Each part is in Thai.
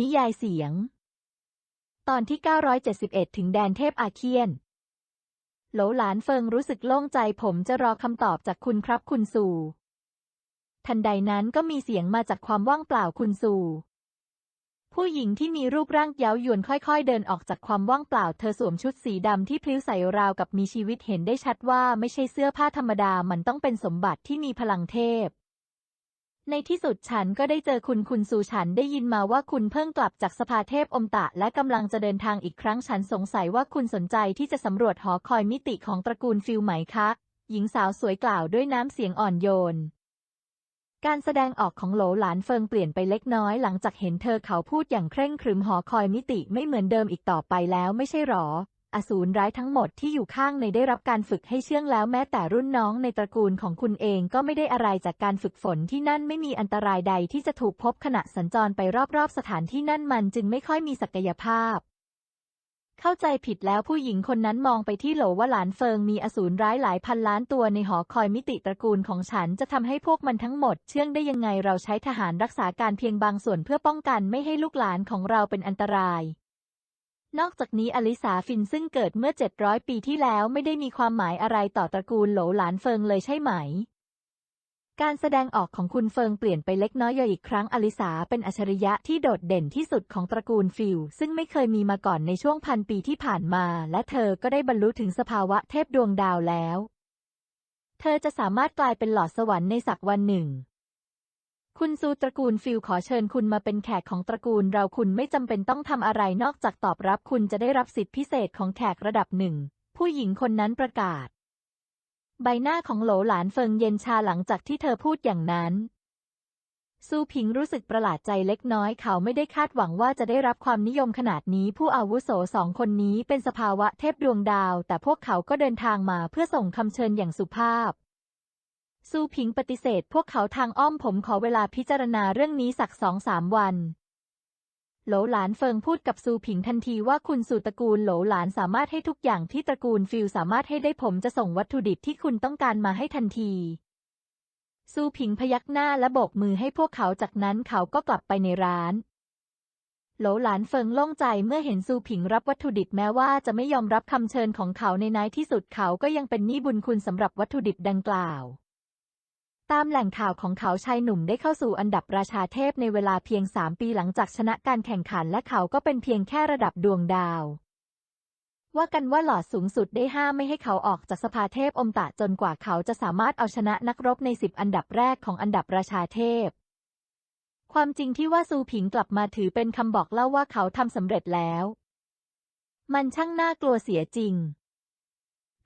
นิยายเสียง ตอนที่ 971 ถึงแดนเทพอาเคียน โหลหลานเฟิงรู้สึกโล่งใจผมจะรอคำตอบจากคุณครับคุณสู่ ทันใดนั้นก็มีเสียงมาจากความว่างเปล่าคุณสู่ ผู้หญิงที่มีรูปร่างเย้ายวนค่อยๆ เดินออกจากความว่างเปล่า เธอสวมชุดสีดำที่พลิ้วใส่ราวกับมีชีวิตเห็นได้ชัดว่าไม่ใช่เสื้อผ้าธรรมดามันต้องเป็นสมบัติที่มีพลังเทพ ในที่สุดฉันก็ได้เจอคุณคุณสูฉันได้ยินมาว่าคุณเพิ่งกลับจากสภาเทพอมตะ และกำลังจะเดินทางอีกครั้งฉันสงสัยว่าคุณสนใจที่จะสำรวจหอคอยมิติของตระกูลฟิลไหมคะ หญิงสาวสวยกล่าวด้วยน้ำเสียงอ่อนโยน การแสดงออกของโหลหลานเฟิงเปลี่ยนไปเล็กน้อยหลังจากเห็นเธอเขาพูดอย่างเคร่งครึมหอคอยมิติไม่เหมือนเดิมอีกต่อไปแล้วไม่ใช่หรอ อสูรร้ายทั้งหมดที่อยู่ข้างในได้รับการฝึกให้เชื่องแล้วแม้แต่รุ่นน้องในตระกูลของคุณเองก็ไม่ได้อะไรจากการฝึกฝนที่นั่นไม่มีอันตรายใดที่จะถูกพบขณะสัญจรไปรอบๆสถานที่นั่นมันจึงไม่ค่อยมีศักยภาพ เข้าใจผิดแล้วผู้หญิงคนนั้นมองไปที่โหลว่าหลานเฟิงมีอสูรร้ายหลายพันล้านตัวในหอคอยมิติตระกูลของฉันจะทำให้พวกมันทั้งหมด เชื่องได้ยังไงเราใช้ทหารรักษาการเพียงบางส่วนเพื่อป้องกันไม่ให้ลูกหลานของเราเป็นอันตราย นอกจากนี้อลิสาฟินซึ่งเกิดเมื่อ 700 ปีที่แล้วไม่ได้มีความหมายอะไรต่อตระกูลโหลหลานเฟิงเลยใช่ไหม การแสดงออกของคุณเฟิงเปลี่ยนไปเล็กน้อยย่อยอีกครั้งอลิสาเป็นอัจฉริยะที่โดดเด่นที่สุดของตระกูลฟิลซึ่งไม่เคยมีมาก่อนในช่วงพันปีที่ผ่านมา และเธอก็ได้บรรลุถึงสภาวะเทพดวงดาวแล้ว เธอจะสามารถกลายเป็นหลอดสวรรค์ในสักวันหนึ่ง คุณซูตระกูลฟิลขอเชิญคุณมาเป็นแขกของตระกูลเราคุณไม่จำเป็นต้องทำอะไรนอกจากตอบรับคุณจะได้รับสิทธิพิเศษของแขกระดับหนึ่ง ผู้หญิงคนนั้นประกาศ ใบหน้าของโหลหลานเฟิงเย็นชาหลังจากที่เธอพูดอย่างนั้น ซูผิงรู้สึกประหลาดใจเล็กน้อยเขาไม่ได้คาดหวังว่าจะได้รับความนิยมขนาดนี้ผู้อาวุโสสองคนนี้เป็นสภาวะเทพดวงดาว แต่พวกเขาก็เดินทางมาเพื่อส่งคำเชิญอย่างสุภาพ ซูผิงปฏิเสธพวกเขาทางอ้อมผมขอเวลาพิจารณาเรื่องนี้สักสองสามวัน โหลหลานเฟิงพูดกับซูผิงทันทีว่าคุณสู่ตระกูลโหลหลานสามารถให้ทุกอย่างที่ตระกูลฟิลสามารถให้ได้ผมจะส่งวัตถุดิบที่คุณต้องการมาให้ทันที ซูผิงพยักหน้าและโบกมือให้พวกเขาจากนั้นเขาก็กลับไปในร้านโหลหลานเฟิงโล่งใจเมื่อเห็นซูผิงรับวัตถุดิบแม้ว่าจะไม่ยอมรับคำเชิญของเขาในในที่สุดเขาก็ยังเป็นหนี้บุญคุณสำหรับวัตถุดิบดังกล่าว ตามแหล่งข่าวของเขาชายหนุ่มได้เข้าสู่อันดับราชาเทพในเวลาเพียงสามปีหลังจากชนะการแข่งขันและเขาก็เป็นเพียงแค่ระดับดวงดาว ว่ากันว่าหลอดสูงสุดได้ห้ามไม่ให้เขาออกจากสภาเทพอมตะจนกว่าเขาจะสามารถเอาชนะนักรบในสิบอันดับแรกของอันดับราชาเทพ ความจริงที่ว่าซูผิงกลับมาถือเป็นคำบอกเล่าว่าเขาทำสำเร็จแล้ว มันช่างน่ากลัวเสียจริง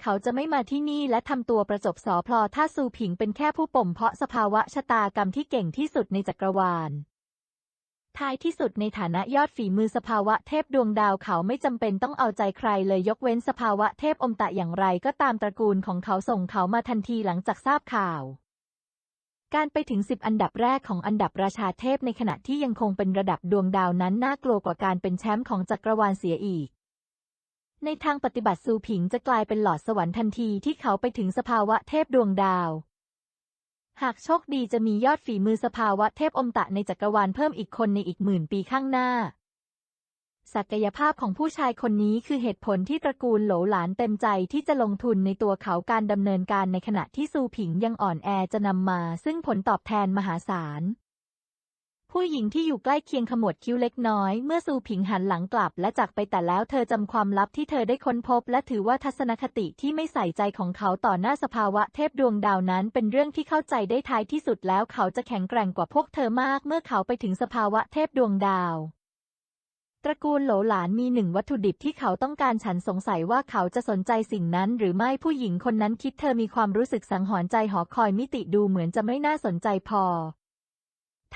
เขาจะไม่มาที่นี่และทำตัวประจบสอพลอถ้าซูผิงเป็นแค่ผู้ป่มเพาะสภาวะชะตากรรมที่เก่งที่สุดในจักรวาล ท้ายที่สุดในฐานะยอดฝีมือสภาวะเทพดวงดาวเขาไม่จำเป็นต้องเอาใจใครเลยยกเว้นสภาวะเทพอมตะอย่างไรก็ตามตระกูลของเขาส่งเขามาทันทีหลังจากทราบข่าวการไปถึงสิบอันดับแรกของอันดับราชาเทพในขณะที่ยังคงเป็นระดับดวงดาวนั้นน่ากลัวกว่าการเป็นแชมป์ของจักรวาลเสียอีก ในทางปฏิบัติซูผิงจะกลายเป็นหลอดสวรรค์ทันทีที่เขาไปถึงสภาวะเทพดวงดาว หากโชคดีจะมียอดฝีมือสภาวะเทพอมตะในจักรวาลเพิ่มอีกคนในอีกหมื่นปีข้างหน้า ศักยภาพของผู้ชายคนนี้คือเหตุผลที่ตระกูลโหลหลานเต็มใจที่จะลงทุนในตัวเขาการดำเนินการในขณะที่ซูผิงยังอ่อนแอจะนำมา ซึ่งผลตอบแทนมหาศาล ผู้หญิงที่อยู่ใกล้เคียงขมวดคิ้วเล็กน้อย เมื่อซูผิงหันหลังกลับและจากไปแต่แล้วเธอจำความลับที่เธอได้ค้นพบ และถือว่าทัศนคติที่ไม่ใส่ใจของเขาต่อหน้าสภาวะเทพดวงดาวนั้น เป็นเรื่องที่เข้าใจได้ท้ายที่สุดแล้วเขาจะแข็งแกร่งกว่าพวกเธอมาก เมื่อเขาไปถึงสภาวะเทพดวงดาวตระกูลโหลหลานมีหนึ่งวัตถุดิบที่เขาต้องการฉันสงสัยว่าเขาจะสนใจสิ่งนั้น หรือไม่ผู้หญิงคนนั้นคิดเธอมีความรู้สึกสังหรณ์ใจหอคอยมิติดูเหมือนจะไม่น่าสนใจพอ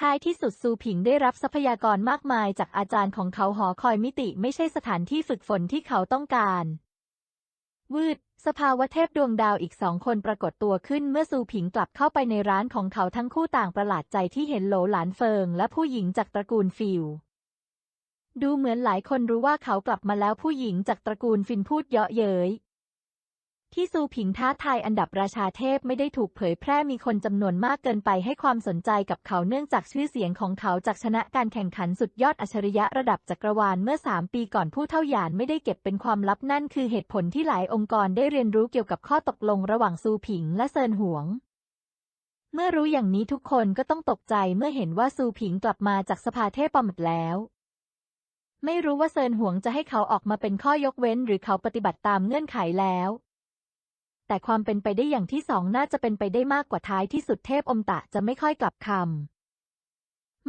ท้ายที่สุดซูผิงได้รับทรัพยากรมากมายจากอาจารย์ของเขาหอคอยมิติไม่ใช่สถานที่ฝึกฝนที่เขาต้องการวืด สภาวะเทพดวงดาวอีกสองคนปรากฏตัวขึ้นเมื่อซูผิงกลับเข้าไปในร้านของเขาทั้งคู่ต่างประหลาดใจที่เห็นโหลหลานเฟิงและผู้หญิงจากตระกูลฟิลดูเหมือนหลายคนรู้ว่าเขากลับมาแล้วผู้หญิงจากตระกูลฟินพูดเยาะเย้ย ที่ซูผิงท้าทายอันดับราชาเทพไม่ได้ถูกเผยแพร่มีคนจำนวนมากเกินไปให้ความสนใจกับเขาเนื่องจากชื่อเสียงของเขาจากชนะการแข่งขันสุดยอดอัจฉริยะระดับจักรวาลเมื่อ 3 ปีก่อนผู้เท่าหยานไม่ได้เก็บเป็นความลับนั่นคือเหตุผลที่หลายองค์กรได้เรียนรู้เกี่ยวกับข้อตกลงระหว่างซูผิงและเซินหวง เมื่อรู้อย่างนี้ทุกคนก็ต้องตกใจเมื่อเห็นว่าซูผิงกลับมาจากสภาเทพปอมดแล้วไม่รู้ว่าเซินหวงจะให้เขาออกมาเป็นข้อยกเว้น หรือเขาปฏิบัติตามเงื่อนไขแล้ว แต่ความเป็นไปได้อย่างที่สองน่าจะเป็นไปได้มากกว่าท้ายที่สุดเทพอมตะจะไม่ค่อยกลับคำ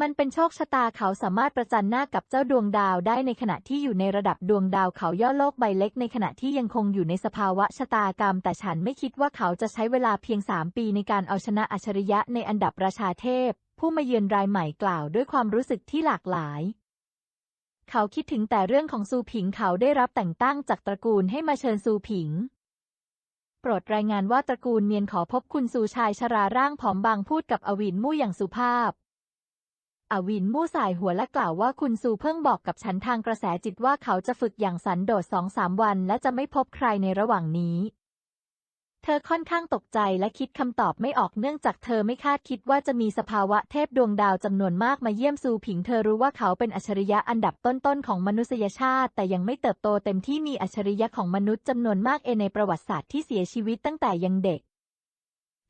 มันเป็นโชคชะตาเขาสามารถประจันหน้ากับเจ้าดวงดาวได้ในขณะที่อยู่ในระดับดวงดาวเขาย่อโลกใบเล็กในขณะที่ยังคงอยู่ในสภาวะชะตากรรม แต่ฉันไม่คิดว่าเขาจะใช้เวลาเพียงสามปีในการเอาชนะอัจฉริยะในอันดับราชาเทพ ผู้มาเยือนรายใหม่กล่าวด้วยความรู้สึกที่หลากหลายเขาคิดถึงแต่เรื่องของซูผิงเขาได้รับแต่งตั้งจากตระกูลให้มาเชิญซูผิง ปรดรายงานว่าตระกูลเนียนขอพบคุณสูชายชราร่างผอมบางพูดกับอวินมู่อย่างสุภาพ อวินมู่สายหัวและกล่าวว่าคุณซูเพิ่งบอกกับฉันทางกระแสจิตว่าเขาจะฝึกอย่างสันโดษสองสามวัน และจะไม่พบใครในระหว่างนี้ เธอค่อนข้างตกใจและคิดคำตอบไม่ออกเนื่องจากเธอไม่คาดคิดว่าจะมีสภาวะเทพดวงดาวจำนวนมากมาเยี่ยมซูผิง เธอรู้ว่าเขาเป็นอัจฉริยะอันดับต้นๆของมนุษยชาติ แต่ยังไม่เติบโตเต็มที่มีอัจฉริยะของมนุษย์จำนวนมากเอในประวัติศาสตร์ที่เสียชีวิตตั้งแต่ยังเด็ก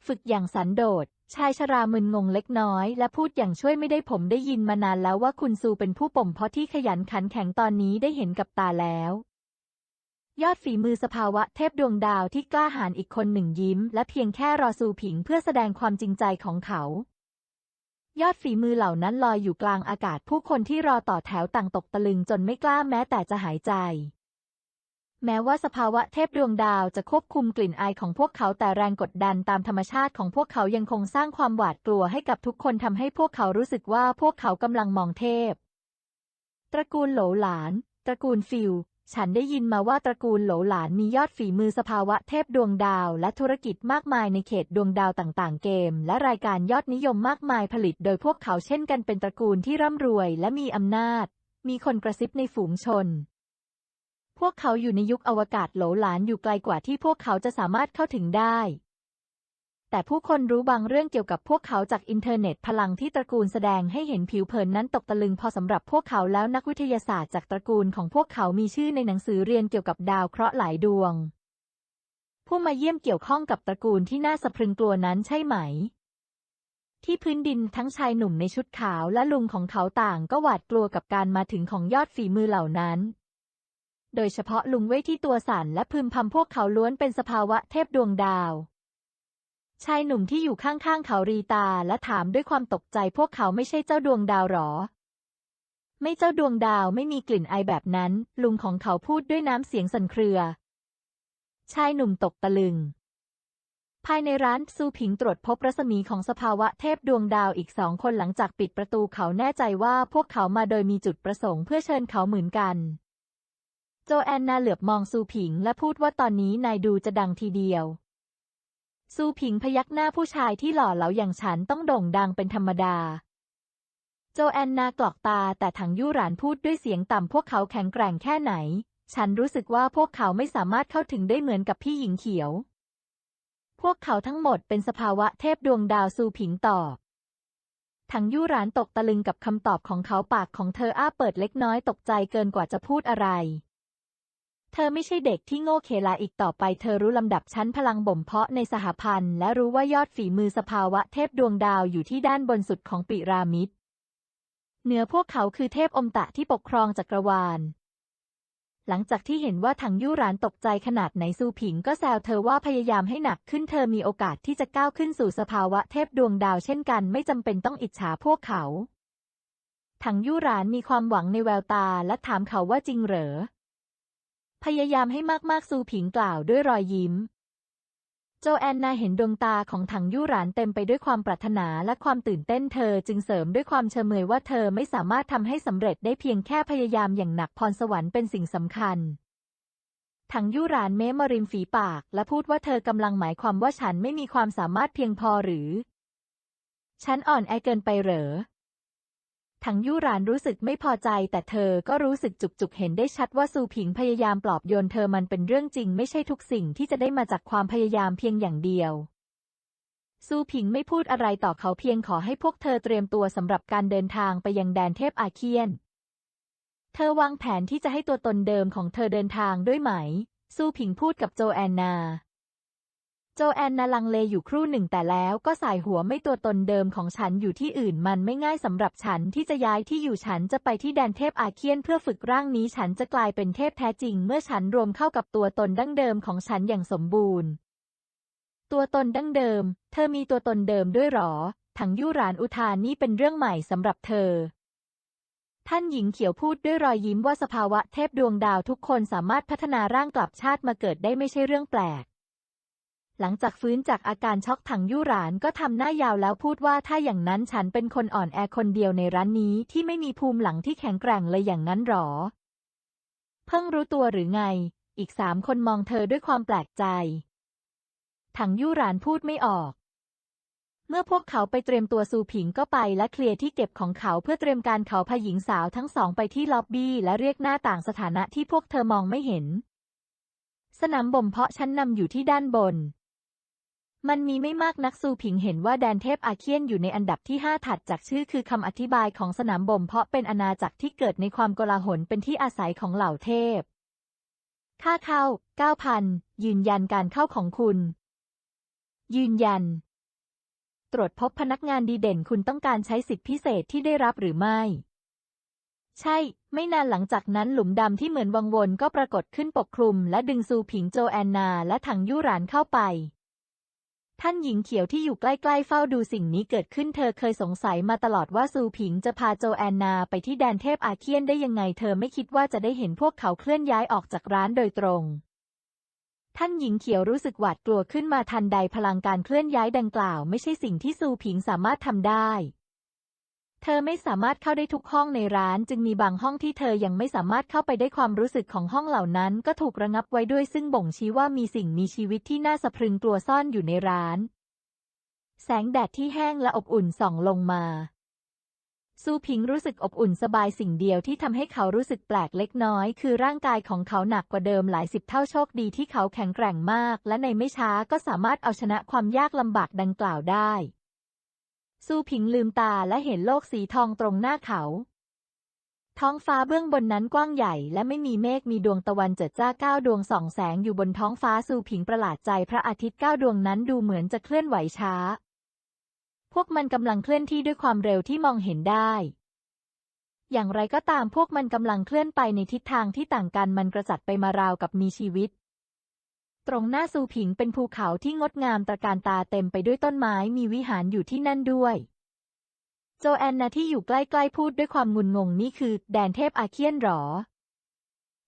ฝึกอย่างสันโดษชายชรามึนงงเล็กน้อย และพูดอย่างช่วยไม่ได้ผมได้ยินมานานแล้วว่าคุณซูเป็นผู้ป่มเพราะที่ขยันขันแข็งตอนนี้ได้เห็นกับตาแล้ว ยอดฝีมือสภาวะเทพดวงดาวที่กล้าหาญอีกคนหนึ่งยิ้ม และเพียงแค่รอซูผิงเพื่อแสดงความจริงใจของเขา ยอดฝีมือเหล่านั้นลอยอยู่กลางอากาศผู้คนที่รอต่อแถวต่างตกตะลึงจนไม่กล้าแม้แต่จะหายใจ แม้ว่าสภาวะเทพดวงดาวจะควบคุมกลิ่นอายของพวกเขาแต่แรงกดดันตามธรรมชาติของพวกเขายังคงสร้างความหวาดกลัวให้กับทุกคนทำให้พวกเขารู้สึกว่าพวกเขากำลังมองเทพ ตระกูลโหลหลาน ตระกูลฟิล ฉันได้ยินมาว่าตระกูลโหลหลานมียอดฝีมือสภาวะเทพดวงดาว และธุรกิจมากมายในเขตดวงดาวต่างๆ เกม และรายการยอดนิยมมากมายผลิต โดยพวกเขาเช่นกันเป็นตระกูลที่ร่ำรวยและมีอำนาจ มีคนกระซิบในฝูงชน พวกเขาอยู่ในยุคอวกาศโหลหลานอยู่ไกลกว่าที่พวกเขาจะสามารถเข้าถึงได้ แต่ผู้คนรู้บางเรื่องเกี่ยวกับพวกเขาจากอินเทอร์เน็ตพลังที่ตระกูลแสดงให้เห็นผิวเผินนั้นตกตะลึงพอสำหรับพวกเขาแล้วนักวิทยาศาสตร์จากตระกูลของพวกเขามีชื่อในหนังสือเรียนเกี่ยวกับดาวเคราะห์หลายดวง ผู้มาเยี่ยมเกี่ยวข้องกับตระกูลที่น่าสะพรึงกลัวนั้นใช่ไหม ที่พื้นดินทั้งชายหนุ่มในชุดขาวและลุงของเขาต่างก็หวาดกลัวกับการมาถึงของยอดฝีมือเหล่านั้นโดยเฉพาะลุงเว่ยที่ตัวสั่นและพึมพำพวกเขาล้วนเป็นสภาวะเทพดวงดาว ชายหนุ่มที่อยู่ข้างๆเขารีตาและถามด้วยความตกใจพวกเขาไม่ใช่เจ้าดวงดาวหรอ ไม่เจ้าดวงดาวไม่มีกลิ่นไอแบบนั้น ลุงของเขาพูดด้วยน้ำเสียงสั่นเครือ ชายหนุ่มตกตะลึง ภายในร้านซูผิงตรวจพบรัศมีของสภาวะเทพดวงดาวอีกสองคนหลังจากปิดประตูเขาแน่ใจว่าพวกเขามาโดยมีจุดประสงค์เพื่อเชิญเขาเหมือนกัน โจแอนนาเหลือบมองซูผิงและพูดว่าตอนนี้นายดูจะดังทีเดียว ซูผิงพยักหน้าผู้ชายที่หล่อเหลาอย่างฉันต้องโด่งดังเป็นธรรมดา โจแอนนากรอกตาแต่ถังยู่หรานพูดด้วยเสียงต่ำพวกเขาแข็งแกร่งแค่ไหน ฉันรู้สึกว่าพวกเขาไม่สามารถเข้าถึงได้เหมือนกับพี่หญิงเขียว พวกเขาทั้งหมดเป็นสภาวะเทพดวงดาวซูผิงตอบถังยู่หรานตกตะลึงกับคำตอบของเขาปากของเธออ้าเปิดเล็กน้อยตกใจเกินกว่าจะพูดอะไร เธอไม่ใช่เด็กที่โง่เขลาอีกต่อไป เธอรู้ลำดับชั้นพลังบ่มเพาะในสหพันธ์ และรู้ว่ายอดฝีมือสภาวะเทพดวงดาวอยู่ที่ด้านบนสุดของปิรามิด เหนือพวกเขาคือเทพอมตะที่ปกครองจักรวาล หลังจากที่เห็นว่าถังยู่หรานตกใจขนาดไหนซูผิงก็แซวเธอว่าพยายามให้หนักขึ้นเธอมีโอกาสที่จะก้าวขึ้นสู่สภาวะเทพดวงดาวเช่นกัน ไม่จำเป็นต้องอิจฉาพวกเขา ถังยู่หรานมีความหวังในแววตาและถามเขาว่าจริงเหรอ พยายามให้มากๆซูผิงกล่าวด้วยรอยยิ้ม โจแอนนาเห็นดวงตาของถังยู่หรานเต็มไปด้วยความปรารถนาและความตื่นเต้นเธอจึงเสริมด้วยความเฉมยว่าเธอไม่สามารถทำให้สำเร็จได้เพียงแค่พยายามอย่างหนักพรสวรรค์เป็นสิ่งสำคัญถังยู่หรานเม้มริมฝีปาก และพูดว่าเธอกำลังหมายความว่าฉันไม่มีความสามารถเพียงพอหรือ ฉันอ่อนแอเกินไปเหรอ ถังยู่หรานรู้สึกไม่พอใจ แต่เธอก็รู้สึกจุกๆเห็นได้ชัดว่าซูผิงพยายามปลอบโยนเธอมันเป็นเรื่องจริง ไม่ใช่ทุกสิ่งที่จะได้มาจากความพยายามเพียงอย่างเดียวซูผิงไม่พูดอะไรต่อเขาเพียงขอให้พวกเธอเตรียมตัวสำหรับการเดินทางไปยังแดนเทพอาเคียน เธอวางแผนที่จะให้ตัวตนเดิมของเธอเดินทางด้วยไหม ซูผิงพูดกับโจแอนนา โจแอนนาลังเลอยู่ครู่หนึ่งแต่แล้วก็สายหัวไม่ตัวตนเดิมของฉันอยู่ที่อื่นมันไม่ง่ายสำหรับฉันที่จะย้ายที่อยู่ฉันจะไปที่แดนเทพอาเคียนเพื่อฝึกร่างนี้ฉันจะกลายเป็นเทพแท้จริง เมื่อฉันรวมเข้ากับตัวตนดั้งเดิมของฉันอย่างสมบูรณ์ ตัวตนดั้งเดิม เธอมีตัวตนเดิมด้วยหรอ ถังยู่หรานอุทานนี่เป็นเรื่องใหม่สำหรับเธอท่านหญิงเขียวพูดด้วยรอยยิ้มว่าสภาวะเทพดวงดาวทุกคนสามารถพัฒนาร่างกลับชาติมาเกิดได้ไม่ใช่เรื่องแปลก หลังจากฟื้นจากอาการช็อกถังยู่หรานก็ทำหน้ายาวแล้วพูดว่าถ้าอย่างนั้นฉันเป็นคนอ่อนแอคนเดียวในร้านนี้ที่ไม่มีภูมิหลังที่แข็งแกร่งเลยอย่างนั้นหรอ เพิ่งรู้ตัวหรือไง อีกสามคนมองเธอด้วยความแปลกใจ ถังยู่หรานพูดไม่ออก เมื่อพวกเขาไปเตรียมตัวซูผิงก็ไปและเคลียร์ที่เก็บของเขาเพื่อเตรียมการเขาพาหญิงสาวทั้งสองไปที่ล็อบบี้และเรียกหน้าต่างสถานะที่พวกเธอมองไม่เห็น สนามบ่มเพาะชั้นนำอยู่ที่ด้านบน มันมีไม่มากนักซูผิงเห็นว่าแดนเทพอาเคียนอยู่ในอันดับที่ห้าถัดจากชื่อคือคำอธิบายของสนามบ่มเพาะเป็นอาณาจักรที่เกิดในความโกลาหลเป็นที่อาศัยของเหล่าเทพ ค่าเข้าเก้าพันยืนยันการเข้าของคุณ ยืนยัน ตรวจพบพนักงานดีเด่นคุณต้องการใช้สิทธิพิเศษที่ได้รับหรือไม่ ใช่ ไม่นานหลังจากนั้นหลุมดำที่เหมือนวังวนก็ปรากฏขึ้นปกคลุม และดึงซูผิงโจแอนนา และถังยู่หรานเข้าไป ท่านหญิงเขียวที่อยู่ใกล้ๆเฝ้าดูสิ่งนี้เกิดขึ้นเธอเคยสงสัยมาตลอดว่าซูผิงจะพาโจแอนนาไปที่แดนเทพอาเคียนได้ยังไง เธอไม่คิดว่าจะได้เห็นพวกเขาเคลื่อนย้ายออกจากร้านโดยตรง ท่านหญิงเขียวรู้สึกหวาดกลัวขึ้นมาทันใดพลังการเคลื่อนย้ายดังกล่าว ไม่ใช่สิ่งที่ซูผิงสามารถทำได้ เธอไม่สามารถเข้าได้ทุกห้องในร้าน จึงมีบางห้องที่เธอยังไม่สามารถเข้าไปได้ความรู้สึกของห้องเหล่านั้น ก็ถูกระงับไว้ด้วยซึ่งบ่งชี้ว่ามีสิ่งมีชีวิตที่น่าสะพรึงกลัวซ่อนอยู่ในร้าน แสงแดดที่แห้งและอบอุ่นส่องลงมาซูพิงรู้สึกอบอุ่นสบายสิ่งเดียวที่ทำให้เขารู้สึกแปลกเล็กน้อย คือร่างกายของเขาหนักกว่าเดิมหลายสิบเท่าโชคดีที่เขาแข็งแกร่งมาก และในไม่ช้าก็สามารถเอาชนะความยากลำบากดังกล่าวได้ ซูพิงลืมตาและเห็นโลกสีทองตรงหน้าเขา ท้องฟ้าเบื้องบนนั้นกว้างใหญ่และไม่มีเมฆมีดวงตะวันเจิดจ้าเก้าดวงส่องแสงอยู่บนท้องฟ้าซูพิงประหลาดใจพระอาทิตย์เก้าดวงนั้นดูเหมือนจะเคลื่อนไหวช้า พวกมันกำลังเคลื่อนที่ด้วยความเร็วที่มองเห็นได้อย่างไรก็ตามพวกมันกำลังเคลื่อนไปในทิศทางที่ต่างกันมันกระจัดไปมาราวกับมีชีวิต ตรงหน้าซูผิงเป็นภูเขาที่งดงามตระการตาเต็มไปด้วยต้นไม้มีวิหารอยู่ที่นั่นด้วย โจแอนนาที่อยู่ใกล้ๆพูดด้วยความงุนงงนี่คือ แดนเทพอาเคียนหรอ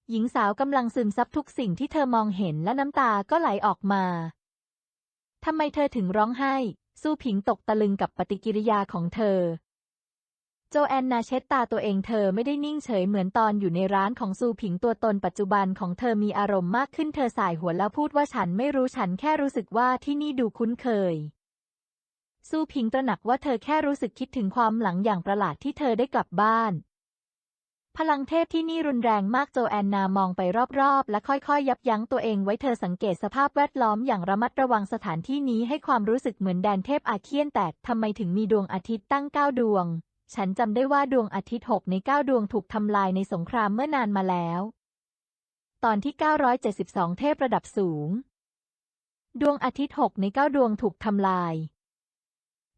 หญิงสาวกำลังซึมซับทุกสิ่งที่เธอมองเห็นและน้ำตาก็ไหลออกมาทำไมเธอถึงร้องไห้ ซูผิงตกตะลึงกับปฏิกิริยาของเธอ โจแอนนาเช็ดตาตัวเองเธอไม่ได้นิ่งเฉยเหมือนตอนอยู่ในร้านของซูผิงตัวตนปัจจุบันของเธอมีอารมณ์มากขึ้นเธอสายหัวแล้วพูดว่าฉันไม่รู้ฉันแค่รู้สึกว่าที่นี่ดูคุ้นเคย ซูผิงตระหนักว่าเธอแค่รู้สึกคิดถึงความหลังอย่างประหลาดที่เธอได้กลับบ้าน พลังเทพที่นี่รุนแรงมากโจแอนนามองไปรอบๆ และค่อยๆ ยับยั้งตัวเองไว้เธอสังเกตสภาพแวดล้อมอย่างระมัดระวังสถานที่นี้ให้ความรู้สึกเหมือนแดนเทพอาเคียนแต่ทำไมถึงมีดวงอาทิตย์ตั้งเก้าดวง ฉันจำได้ว่าดวงอาทิตย์หกในเก้าดวงถูกทำลายในสงครามเมื่อนานมาแล้ว ตอนที่ 972 เทพระดับสูง ดวงอาทิตย์หกในเก้าดวงถูกทำลาย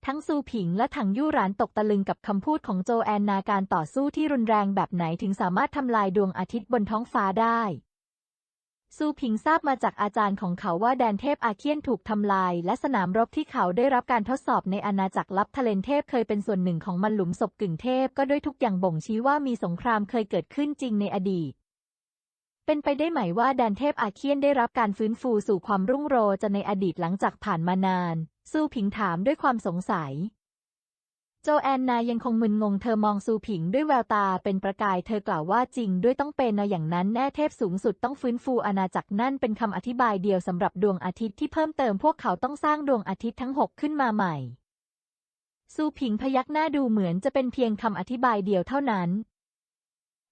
ทั้งซูผิงและถังยู่หรานตกตะลึงกับคำพูดของโจแอนนาการต่อสู้ที่รุนแรงแบบไหนถึงสามารถทำลายดวงอาทิตย์บนท้องฟ้าได้ ซูผิงทราบมาจากอาจารย์ของเขาว่าแดนเทพอาเคียนถูกทำลาย และสนามรบที่เขาได้รับการทดสอบในอาณาจักรลับทะเลนเทพเคยเป็นส่วนหนึ่งของมันหลุมศพกึ่งเทพก็ด้วยทุกอย่างบ่งชี้ว่ามีสงครามเคยเกิดขึ้นจริงในอดีต เป็นไปได้ไหมว่าแดนเทพอาเคียนได้รับการฟื้นฟูสู่ความรุ่งโรจน์ในอดีตหลังจากผ่านมานาน ซูผิงถามด้วยความสงสัย โจแอนนายังคงมึนงงเธอมองซูผิงด้วยแววตาเป็นประกายเธอกล่าวว่าจริงด้วยต้องเป็นนะอย่างนั้นแน่เทพสูงสุดต้องฟื้นฟูอาณาจักรนั่นเป็นคำอธิบายเดียวสำหรับดวงอาทิตย์ที่เพิ่มเติมพวกเขาต้องสร้างดวงอาทิตย์ทั้งหกขึ้นมาใหม่ ซูผิงพยักหน้าดูเหมือนจะเป็นเพียงคำอธิบายเดียวเท่านั้น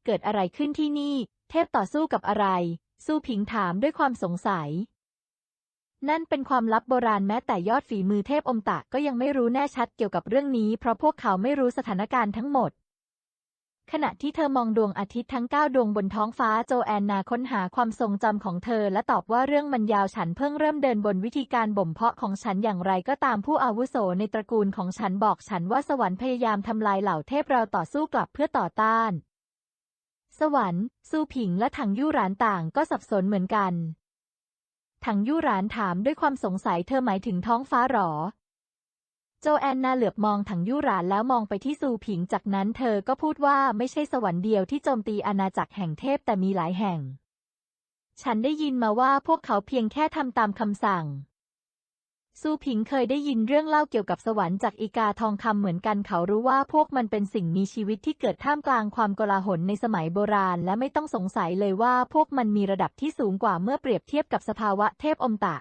เกิดอะไรขึ้นที่นี่ เทพต่อสู้กับอะไร ซูผิงถามด้วยความสงสัย นั่นเป็นความลับโบราณแม้แต่ยอดฝีมือเทพอมตะก็ยังไม่รู้แน่ชัดเกี่ยวกับเรื่องนี้ เพราะพวกเขาไม่รู้สถานการณ์ทั้งหมด ขณะที่เธอมองดวงอาทิตย์ทั้งเก้าดวงบนท้องฟ้าโจแอนนาค้นหาความทรงจำของเธอ และตอบว่าเรื่องมันยาวฉันเพิ่งเริ่มเดินบนวิธีการบ่มเพาะของฉันอย่างไรก็ตามผู้อาวุโสในตระกูลของฉันบอกฉันว่าสวรรค์พยายามทำลายเหล่าเทพเราต่อสู้กลับเพื่อต่อต้าน สวรรค์ ซูผิงและถังยู่หรานต่างก็สับสนเหมือนกัน ถังยู่หรานถามด้วยความสงสัยเธอหมายถึงท้องฟ้าหรอ โจแอนนาเหลือบมองถังยู่หรานแล้วมองไปที่ซูผิงจากนั้นเธอก็พูดว่าไม่ใช่สวรรค์เดียวที่โจมตีอาณาจักรแห่งเทพแต่มีหลายแห่ง ฉันได้ยินมาว่าพวกเขาเพียงแค่ทำตามคำสั่ง ซูผิงเคยได้ยินเรื่องเล่าเกี่ยวกับสวรรค์จากอีกาทองคำเหมือนกันเขารู้ว่าพวกมันเป็นสิ่งมีชีวิตที่เกิดท่ามกลางความโกลาหลในสมัยโบราณ และไม่ต้องสงสัยเลยว่าพวกมันมีระดับที่สูงกว่าเมื่อเปรียบเทียบกับสภาวะเทพอมตะ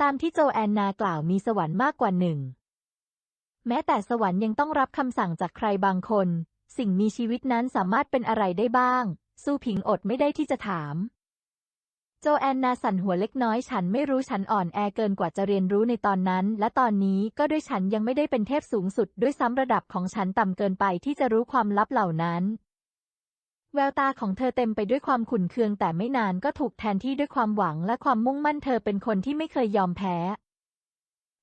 ตามที่โจแอนนากล่าวมีสวรรค์มากกว่าหนึ่ง แม้แต่สวรรค์ยังต้องรับคำสั่งจากใครบางคน สิ่งมีชีวิตนั้นสามารถเป็นอะไรได้บ้างสู้ผิงอดไม่ได้ที่จะถาม โจแอนนาสั่นหัวเล็กน้อยฉันไม่รู้ฉันอ่อนแอเกินกว่าจะเรียนรู้ในตอนนั้น และตอนนี้ก็ด้วยฉันยังไม่ได้เป็นเทพสูงสุด ด้วยซ้ำระดับของฉันต่ำเกินไปที่จะรู้ความลับเหล่านั้น แววตาของเธอเต็มไปด้วยความขุ่นเคืองแต่ไม่นานก็ถูกแทนที่ด้วยความหวังและความมุ่งมั่นเธอเป็นคนที่ไม่เคยยอมแพ้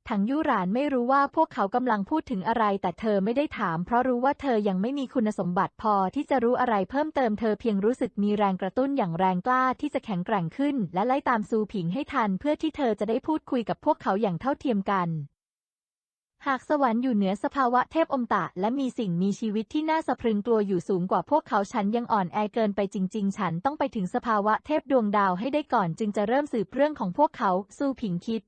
ถังยู่หรานไม่รู้ว่าพวกเขากำลังพูดถึงอะไร แต่เธอไม่ได้ถาม เพราะรู้ว่าเธอยังไม่มีคุณสมบัติพอที่จะรู้อะไรเพิ่มเติมเธอเพียงรู้สึกมีแรงกระตุ้นอย่างแรงกล้าที่จะแข็งแกร่งขึ้น และไล่ตามซูผิงให้ทัน เพื่อที่เธอจะได้พูดคุยกับพวกเขาอย่างเท่าเทียมกันหากสวรรค์อยู่เหนือสภาวะเทพอมตะ และมีสิ่งมีชีวิตที่น่าสะพรึงกลัวอยู่สูงกว่าพวกเขาฉันยังอ่อนแอเกินไปจริง ๆ ฉันต้องไปถึงสภาวะเทพดวงดาวให้ได้ก่อนจึงจะเริ่มสืบเรื่องของพวกเขาซูผิงคิด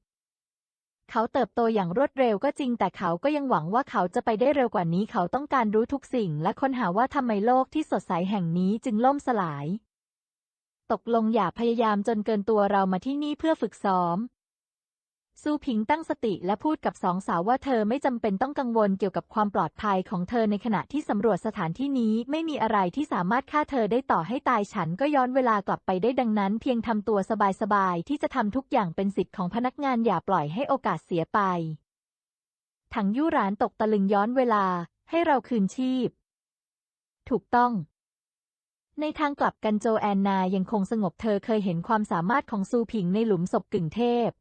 เขาเติบโตอย่างรวดเร็วก็จริง แต่เขาก็ยังหวังว่าเขาจะไปได้เร็วกว่านี้เขาต้องการรู้ทุกสิ่ง และค้นหาว่าทำไมโลกที่สดใสแห่งนี้จึงล่มสลาย ตกลงอย่าพยายามจนเกินตัวเรามาที่นี่เพื่อฝึกซ้อม ซูผิงตั้งสติและพูดกับสองสาวว่าเธอไม่จำเป็นต้องกังวลเกี่ยวกับความปลอดภัยของเธอในขณะที่สำรวจสถานที่นี้ไม่มีอะไรที่สามารถฆ่าเธอได้ต่อให้ตายฉันก็ย้อนเวลากลับไปได้ดังนั้น เพียงทำตัวสบายๆที่จะทำทุกอย่างเป็นสิทธิ์ของพนักงานอย่าปล่อยให้โอกาสเสียไป ถังยู่หรานตกตะลึงย้อนเวลา ให้เราคืนชีพ ถูกต้องในทางกลับกันโจแอนนายังคงสงบเธอเคยเห็นความสามารถของซูผิงในหลุมศพกึ่งเทพ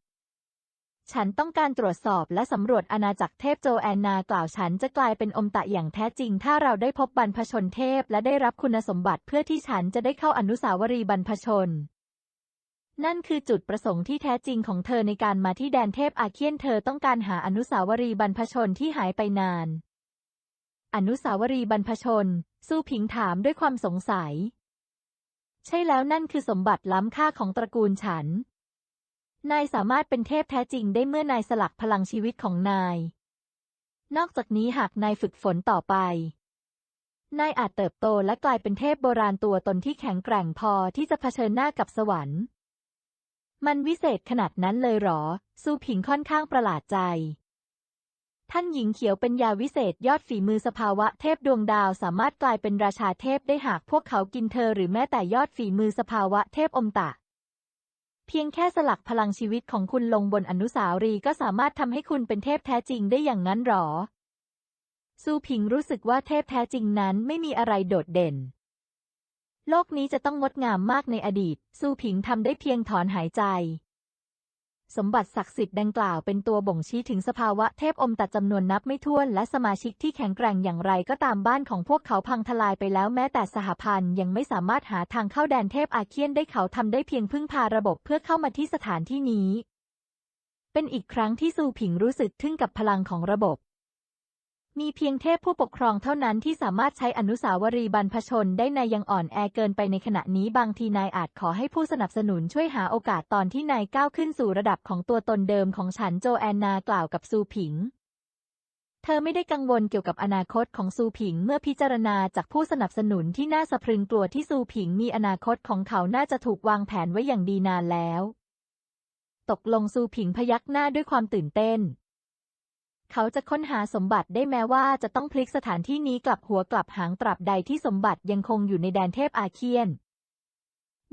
ฉันต้องการตรวจสอบและสำรวจอาณาจักรเทพโจแอนนากล่าวฉันจะกลายเป็นอมตะอย่างแท้จริง ถ้าเราได้พบบรรพชนเทพและได้รับคุณสมบัติเพื่อที่ฉันจะได้เข้าอนุสาวรีย์บรรพชน นั่นคือจุดประสงค์ที่แท้จริงของเธอในการมาที่แดนเทพอาเคียนเธอต้องการหาอนุสาวรีย์บรรพชนที่หายไปนาน อนุสาวรีย์บรรพชน สู้ผิงถามด้วยความสงสัย ใช่แล้วนั่นคือสมบัติล้ำค่าของตระกูลฉัน นายสามารถเป็นเทพแท้จริงได้เมื่อนายสลักพลังชีวิตของนาย นอกจากนี้หากนายฝึกฝนต่อไป นายอาจเติบโตและกลายเป็นเทพโบราณตัวตนที่แข็งแกร่งพอที่จะเผชิญหน้ากับสวรรค์ มันวิเศษขนาดนั้นเลยหรอ ซูผิงค่อนข้างประหลาดใจ ท่านหญิงเขียวเป็นยาวิเศษยอดฝีมือสภาวะเทพดวงดาวสามารถกลายเป็นราชาเทพได้หากพวกเขากินเธอหรือแม้แต่ยอดฝีมือสภาวะเทพอมตะ เพียงแค่สลักพลังชีวิตของคุณลงบนอนุสาวรีย์ก็สามารถทำให้คุณเป็นเทพแท้จริงได้อย่างนั้นหรอ ซูผิงรู้สึกว่าเทพแท้จริงนั้นไม่มีอะไรโดดเด่น โลกนี้จะต้องงดงามมากในอดีต ซูผิงทำได้เพียงถอนหายใจ สมบัติศักดิ์สิทธิ์ดังกล่าวเป็นตัวบ่งชี้ถึงสภาวะเทพอมตัดจำนวนนับไม่ถ้วนและสมาชิกที่แข็งแกร่งอย่างไรก็ตามบ้านของพวกเขาพังทลายไปแล้วแม้แต่สหพันธ์ยังไม่สามารถหาทางเข้าแดนเทพอาเคียนได้เขาทำได้เพียงพึ่งพาระบบเพื่อเข้ามาที่สถานที่นี้ เป็นอีกครั้งที่ซูผิงรู้สึกทึ่งกับพลังของระบบ มีเพียงเทพผู้ปกครองเท่านั้นที่สามารถใช้อนุสาวรีย์บรรพชนได้นายยังอ่อนแอเกินไปในขณะนี้บางทีนายอาจขอให้ผู้สนับสนุนช่วยหาโอกาสตอนที่นายก้าวขึ้นสู่ระดับของตัวตนเดิมของฉันโจแอนนากล่าวกับซูผิง เธอไม่ได้กังวลเกี่ยวกับอนาคตของซูผิงเมื่อพิจารณาจากผู้สนับสนุนที่น่าสะพรึงกลัวที่ซูผิงมีอนาคตของเขาน่าจะถูกวางแผนไว้อย่างดีนานแล้ว ตกลงซูผิงพยักหน้าด้วยความตื่นเต้น เขาจะค้นหาสมบัติได้แม้ว่าจะต้องพลิกสถานที่นี้กลับหัวกลับหางตราบใดที่สมบัติยังคงอยู่ในแดนเทพอาเคียน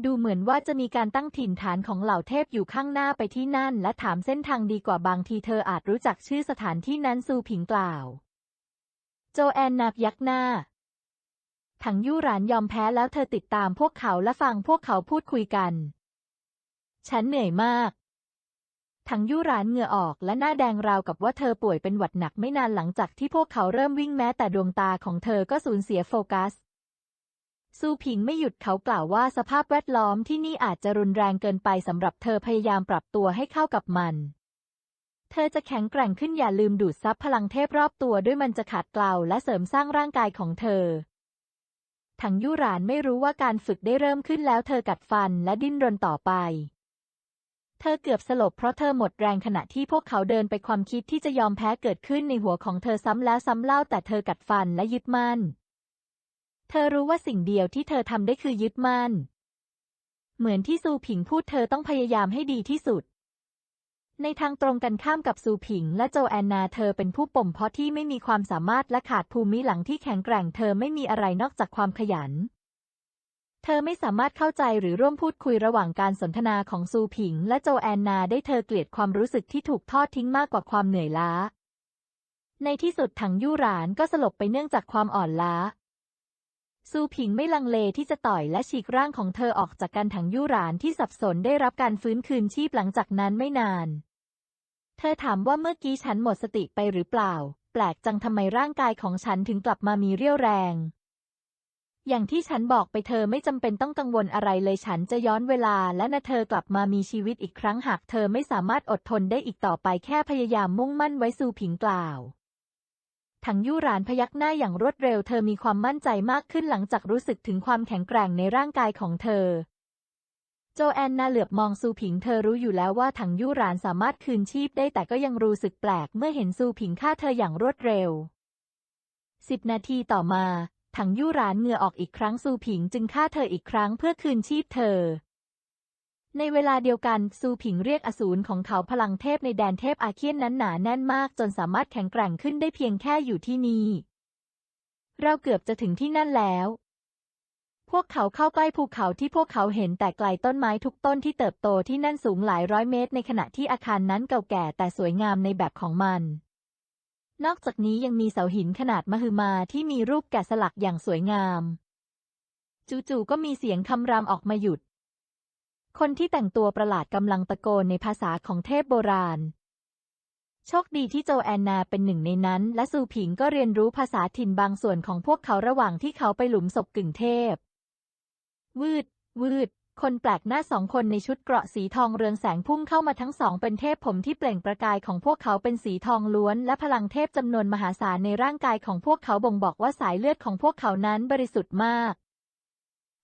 ดูเหมือนว่าจะมีการตั้งถิ่นฐานของเหล่าเทพอยู่ข้างหน้าไปที่นั่น และถามเส้นทางดีกว่าบางทีเธออาจรู้จักชื่อสถานที่นั้นซูผิงกล่าว โจแอนนับยักหน้าถังยู่หรานยอมแพ้แล้วเธอติดตามพวกเขาและฟังพวกเขาพูดคุยกัน ฉันเหนื่อยมาก ถังยู่รานเหงื่อออกและหน้าแดงราวกับว่าเธอป่วยเป็นหวัดหนักไม่นานหลังจากที่พวกเขาเริ่มวิ่งแม้แต่ดวงตาของเธอก็สูญเสียโฟกัส ซูผิงไม่หยุดเขากล่าวว่าสภาพแวดล้อมที่นี่อาจจะรุนแรงเกินไปสำหรับเธอพยายามปรับตัวให้เข้ากับมัน เธอจะแข็งแกร่งขึ้นอย่าลืมดูดซับพลังเทพรอบตัวด้วยมันจะขาดเกลาและเสริมสร้างร่างกายของเธอถังยู่หรานไม่รู้ว่าการฝึกได้เริ่มขึ้นแล้วเธอกัดฟันและดิ้นรนต่อไป เธอเกือบสลบเพราะเธอหมดแรงขณะที่พวกเขาเดินไปความคิดที่จะยอมแพ้เกิดขึ้นในหัวของเธอซ้ำแล้วซ้ำเล่าแต่เธอกัดฟันและยึดมั่น เธอรู้ว่าสิ่งเดียวที่เธอทำได้คือยึดมั่น เหมือนที่ซูผิงพูดเธอต้องพยายามให้ดีที่สุด ในทางตรงกันข้ามกับซูผิงและโจแอนนาเธอเป็นผู้ป่มเพราะที่ไม่มีความสามารถและขาดภูมิหลังที่แข็งแกร่งเธอไม่มีอะไรนอกจากความขยัน เธอไม่สามารถเข้าใจหรือร่วมพูดคุยระหว่างการสนทนาของซูผิง และโจแอนนาได้เธอเกลียดความรู้สึกที่ถูกทอดทิ้งมากกว่าความเหนื่อยล้า ในที่สุดถังยู่หรานก็สลบไปเนื่องจากความอ่อนล้า ซูผิงไม่ลังเลที่จะต่อยและฉีกร่างของเธอออกจากกันถังยู่หรานที่สับสนได้รับการฟื้นคืนชีพหลังจากนั้นไม่นาน เธอถามว่าเมื่อกี้ฉันหมดสติไปหรือเปล่า แปลกจังทำไมร่างกายของฉันถึงกลับมามีเรี่ยวแรง อย่างที่ฉันบอกไปเธอไม่จำเป็นต้องกังวลอะไรเลยฉันจะย้อนเวลาและนะเธอกลับมามีชีวิตอีกครั้งหากเธอไม่สามารถอดทนได้อีกต่อไปแค่พยายามมุ่งมั่นไว้ซูผิงกล่าวถังยู่หรานพยักหน้าอย่างรวดเร็วเธอมีความมั่นใจมากขึ้นหลังจากรู้สึกถึงความแข็งแกร่งในร่างกายของเธอ โจแอนนาเหลือบมองซูผิงเธอรู้อยู่แล้วว่าถังยู่หรานสามารถคืนชีพได้แต่ก็ยังรู้สึกแปลกเมื่อเห็นซูผิงฆ่าเธออย่างรวดเร็วสิบนาทีต่อมา ถังยู่หรานเหงื่อออกอีกครั้งซูผิงจึงฆ่าเธออีกครั้งเพื่อคืนชีพเธอ ในเวลาเดียวกันซูผิงเรียกอสูรของเขาพลังเทพในแดนเทพอาเคียนนั้นหนาแน่นมากจนสามารถแข็งแกร่งขึ้นได้เพียงแค่อยู่ที่นี่ เราเกือบจะถึงที่นั่นแล้วพวกเขาเข้าใกล้ภูเขาที่พวกเขาเห็นแต่ไกลต้นไม้ทุกต้นที่เติบโตที่นั่นสูงหลายร้อยเมตร ในขณะที่อาคารนั้นเก่าแก่แต่สวยงามในแบบของมัน นอกจากนี้ยังมีเสาหินขนาดมหึมาที่มีรูปแกะสลักอย่างสวยงาม จู่ๆก็มีเสียงคำรามออกมาหยุด คนที่แต่งตัวประหลาดกำลังตะโกนในภาษาของเทพโบราณ โชคดีที่โจแอนนาเป็นหนึ่งในนั้น และซูผิงก็เรียนรู้ภาษาถิ่นบางส่วนของพวกเขาระหว่างที่เขาไปหลุมศพกึ่งเทพ วืด วืด คนแปลกหน้าสองคนในชุดเกราะสีทองเรืองแสงพุ่งเข้ามาทั้งสองเป็นเทพผมที่เปล่งประกายของพวกเขาเป็นสีทองล้วน และพลังเทพจำนวนมหาศาลในร่างกายของพวกเขาบ่งบอกว่าสายเลือดของพวกเขานั้นบริสุทธิ์มาก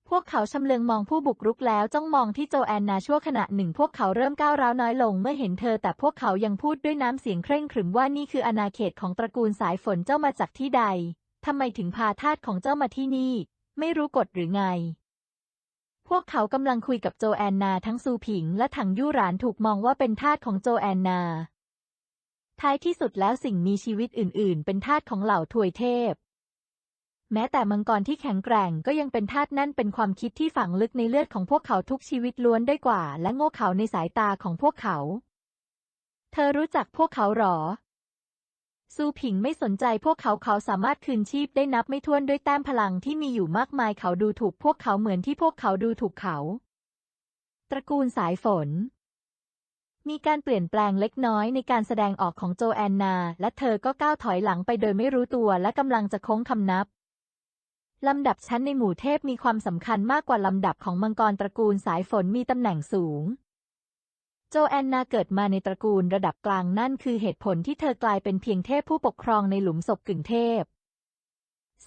พวกเขาชำเลืองมองผู้บุกรุกแล้วจ้องมองที่โจแอนนาชั่วขณะหนึ่ง พวกเขาเริ่มก้าวร้าวน้อยลงเมื่อเห็นเธอ แต่พวกเขายังพูดด้วยน้ำเสียงเคร่งขรึมว่านี่คืออาณาเขตของตระกูลสายฝนเจ้ามาจากที่ใดทำไมถึงพาทาสของเจ้ามาที่นี่ ไม่รู้กฎหรือไง พวกเขากำลังคุยกับโจแอนนาทั้งซูผิงและถังยู่หรานถูกมองว่าเป็นทาสของโจแอนนา ท้ายที่สุดแล้วสิ่งมีชีวิตอื่น ๆ เป็นทาสของเหล่าทวยเทพ แม้แต่มังกรที่แข็งแกร่งก็ยังเป็นทาสนั่นเป็นความคิดที่ฝังลึกในเลือดของพวกเขาทุกชีวิตล้วนได้กว่า และโง่เขลาในสายตาของพวกเขา เธอรู้จักพวกเขาหรอ ซูผิงไม่สนใจพวกเขาเขาสามารถคืนชีพได้นับไม่ถ้วนด้วยแต้มพลังที่มีอยู่มากมายเขาดูถูกพวกเขาเหมือนที่พวกเขาดูถูกเขา ตระกูลสายฝน มีการเปลี่ยนแปลงเล็กน้อยในการแสดงออกของโจแอนนา และเธอก็ก้าวถอยหลังไปโดยไม่รู้ตัวและกำลังจะโค้งคำนับลำดับชั้นในหมู่เทพมีความสำคัญมากกว่าลำดับของมังกรตระกูลสายฝนมีตำแหน่งสูง โจแอนนาเกิดมาในตระกูลระดับกลางนั่นคือเหตุผลที่เธอกลายเป็นเพียงเทพผู้ปกครองในหลุมศพกึ่งเทพ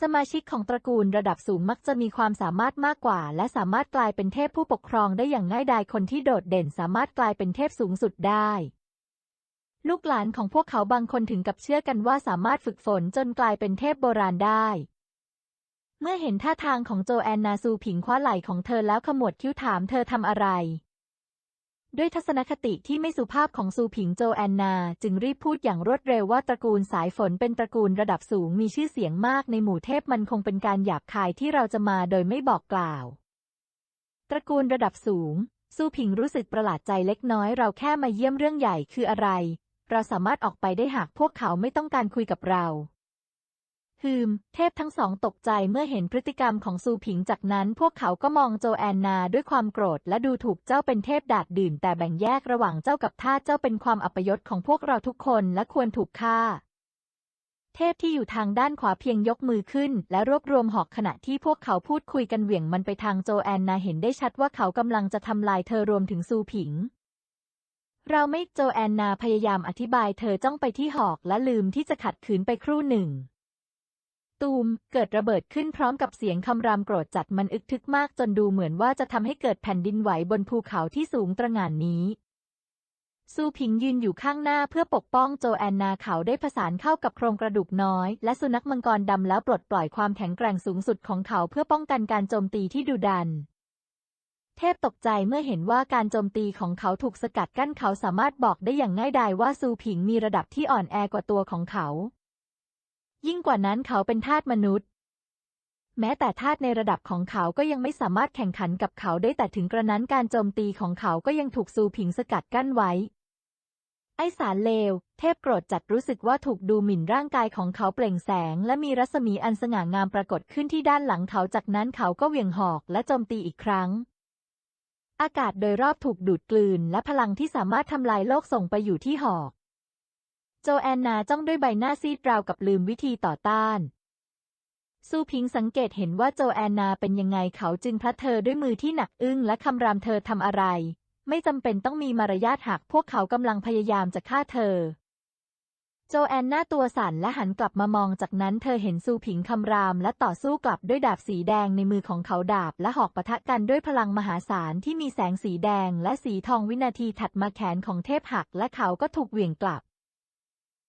สมาชิกของตระกูลระดับสูงมักจะมีความสามารถมากกว่า และสามารถกลายเป็นเทพผู้ปกครองได้อย่างง่ายดายคนที่โดดเด่นสามารถกลายเป็นเทพสูงสุดได้ ลูกหลานของพวกเขาบางคนถึงกับเชื่อกันว่าสามารถฝึกฝนจนกลายเป็นเทพโบราณได้เมื่อเห็นท่าทางของโจแอนนาซูผิงคว้าไหล่ของเธอแล้วขมวดคิ้วถามเธอทำอะไร ด้วยทัศนคติที่ไม่สุภาพของซูผิงโจแอนนา จึงรีบพูดอย่างรวดเร็วว่าตระกูลสายฝนเป็นตระกูลระดับสูงมีชื่อเสียงมากในหมู่เทพมันคงเป็นการหยาบคายที่เราจะมาโดยไม่บอกกล่าว ตระกูลระดับสูง ซูผิงรู้สึกประหลาดใจเล็กน้อยเราแค่มาเยี่ยมเรื่องใหญ่คืออะไร เราสามารถออกไปได้หากพวกเขาไม่ต้องการคุยกับเรา ฮืม เทพทั้งสองตกใจเมื่อเห็นพฤติกรรมของซูผิงจากนั้นพวกเขาก็มองโจแอนนาด้วยความโกรธและดูถูกเจ้าเป็นเทพดาดดื่นแต่แบ่งแยกระหว่างเจ้ากับท่าเจ้าเป็นความอัปยศของพวกเราทุกคนและควรถูกฆ่า เทพที่อยู่ทางด้านขวาเพียงยกมือขึ้น และรวบรวมหอกขณะที่พวกเขาพูดคุยกันเหวี่ยงมันไปทางโจแอนนาเห็นได้ชัดว่าเขากำลังจะทำลายเธอรวมถึงซูผิงเราไม่โจแอนนาพยายามอธิบายเธอจ้องไปที่หอกและลืมที่จะขัดขืนไปครู่หนึ่ง ตูม เกิดระเบิดขึ้นพร้อมกับเสียงคำรามโกรธจัดมันอึกทึกมากจนดูเหมือนว่าจะทำให้เกิดแผ่นดินไหวบนภูเขาที่สูงตระหง่านนี้ซูผิงยืนอยู่ข้างหน้าเพื่อปกป้องโจแอนนาเขาได้ผสานเข้ากับโครงกระดูกน้อย และสุนัขมังกรดำแล้วปลดปล่อยความแข็งแกร่งสูงสุดของเขาเพื่อป้องกันการโจมตีที่ดุดัน เทพตกใจเมื่อเห็นว่าการโจมตีของเขาถูกสกัดกั้นเขาสามารถบอกได้อย่างง่ายดายว่าซูผิงมีระดับที่อ่อนแอกว่าตัวของเขา ยิ่งกว่านั้นเขาเป็นทาสมนุษย์ แม้แต่ทาสในระดับของเขาก็ยังไม่สามารถแข่งขันกับเขาได้แต่ถึงกระนั้นการโจมตีของเขาก็ยังถูกซูผิงสกัดกั้นไว้ ไอสารเลว เทพโกรธจัดรู้สึกว่าถูกดูหมิ่นร่างกายของเขาเปล่งแสง และมีรัศมีอันสง่างามปรากฏขึ้นที่ด้านหลังเขาจากนั้นเขาก็เหวี่ยงหอกและโจมตีอีกครั้งอากาศโดยรอบถูกดูดกลืน และพลังที่สามารถทำลายโลกส่งไปอยู่ที่หอก โจแอนนาจ้องด้วยใบหน้าซีดราวกับลืมวิธีต่อต้าน ซูพิงสังเกตเห็นว่าโจแอนนาเป็นยังไงเขาจึงพลัดเธอด้วยมือที่หนักอึ้งและคำรามเธอทำอะไร ไม่จำเป็นต้องมีมารยาทหากพวกเขากำลังพยายามจะฆ่าเธอ โจแอนนาตัวสั่นและหันกลับมามองจากนั้นเธอเห็นซูผิงคำรามและต่อสู้กลับด้วยดาบสีแดงในมือของเขาดาบและหอกปะทะกันด้วยพลังมหาศาลที่มีแสงสีแดงและสีทองวินาทีถัดมาแขนของเทพหักและเขาก็ถูกเหวี่ยงกลับ